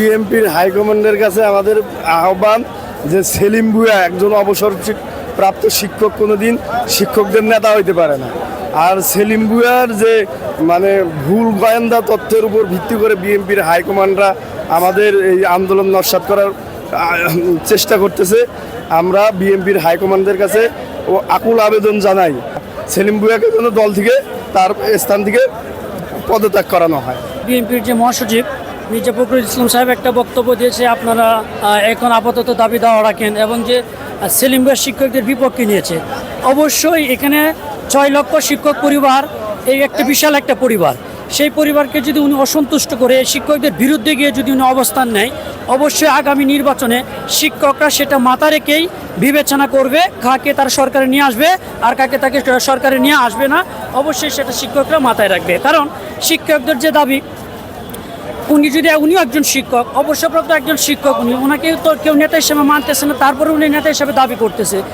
বিএনপির হাইকমান্ডের কাছে আমাদের আহ্বান যে সেলিম ভুয়া একজন অবসর প্রাপ্ত শিক্ষক কোনোদিন শিক্ষকদের নেতা হইতে পারে না। আর সেলিম ভুয়ার যে মানে ভুল গোয়েন্দা তথ্যের উপর ভিত্তি করে বিএনপির হাইকমান্ডরা আমাদের এই আন্দোলন নস্বাত করার চেষ্টা করতেছে, আমরা বিএনপির হাইকমান্ডের কাছে ও আকুল আবেদন জানাই। সেলিম ভুয়াকে যেন দল থেকে তার স্থান থেকে পদত্যাগ করানো হয়। বিএনপির যে মহাসচিব মির্জা ফখরুল ইসলাম সাহেব একটা বক্তব্য দিয়েছে, আপনারা এখন আপাতত দাবি দেওয়া রাখেন এবং যে সেলিম ভাই শিক্ষকদের বিপক্ষে নিয়েছে। অবশ্যই এখানে ছয় লক্ষ শিক্ষক পরিবার, এই একটা বিশাল একটা পরিবার। সেই পরিবারকে যদি উনি অসন্তুষ্ট করে শিক্ষকদের বিরুদ্ধে গিয়ে যদি উনি অবস্থান নেয়, অবশ্যই আগামী নির্বাচনে শিক্ষকরা সেটা মাথা রেখেই বিবেচনা করবে কাকে তার সরকারে নিয়ে আসবে আর কাকে তাকে সরকারে নিয়ে আসবে না। অবশ্যই সেটা শিক্ষকরা মাথায় রাখবে। কারণ শিক্ষকদের যে দাবি উনি যদি, উনিও একজন শিক্ষক, অবসরপ্রাপ্ত একজন শিক্ষক উনি ওনাকে তো কেউ নেতা হিসেবে মানতেছে না তারপরে উনি নেতা হিসেবে দাবি করতেছে।